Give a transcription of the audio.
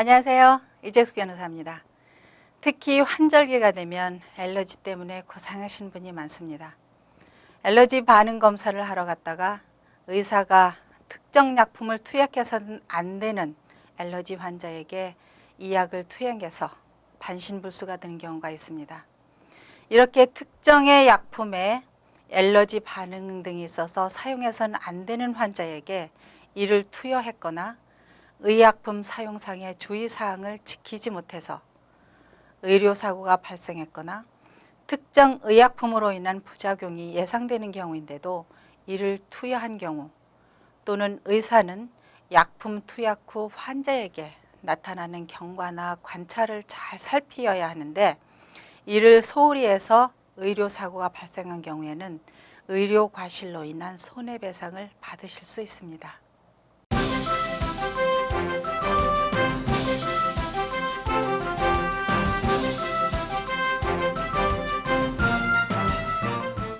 안녕하세요. 이재숙 변호사입니다. 특히 환절기가 되면 알러지 때문에 고생하시는 분이 많습니다. 알러지 반응 검사를 하러 갔다가 의사가 특정 약품을 투약해서는 안 되는 알러지 환자에게 이 약을 투약해서 반신불수가 되는 경우가 있습니다. 이렇게 특정의 약품에 알러지 반응 등이 있어서 사용해서는 안 되는 환자에게 이를 투여했거나 의약품 사용상의 주의사항을 지키지 못해서 의료사고가 발생했거나 특정 의약품으로 인한 부작용이 예상되는 경우인데도 이를 투여한 경우 또는 의사는 약품 투약 후 환자에게 나타나는 경과나 관찰을 잘 살피어야 하는데 이를 소홀히 해서 의료사고가 발생한 경우에는 의료과실로 인한 손해배상을 받으실 수 있습니다.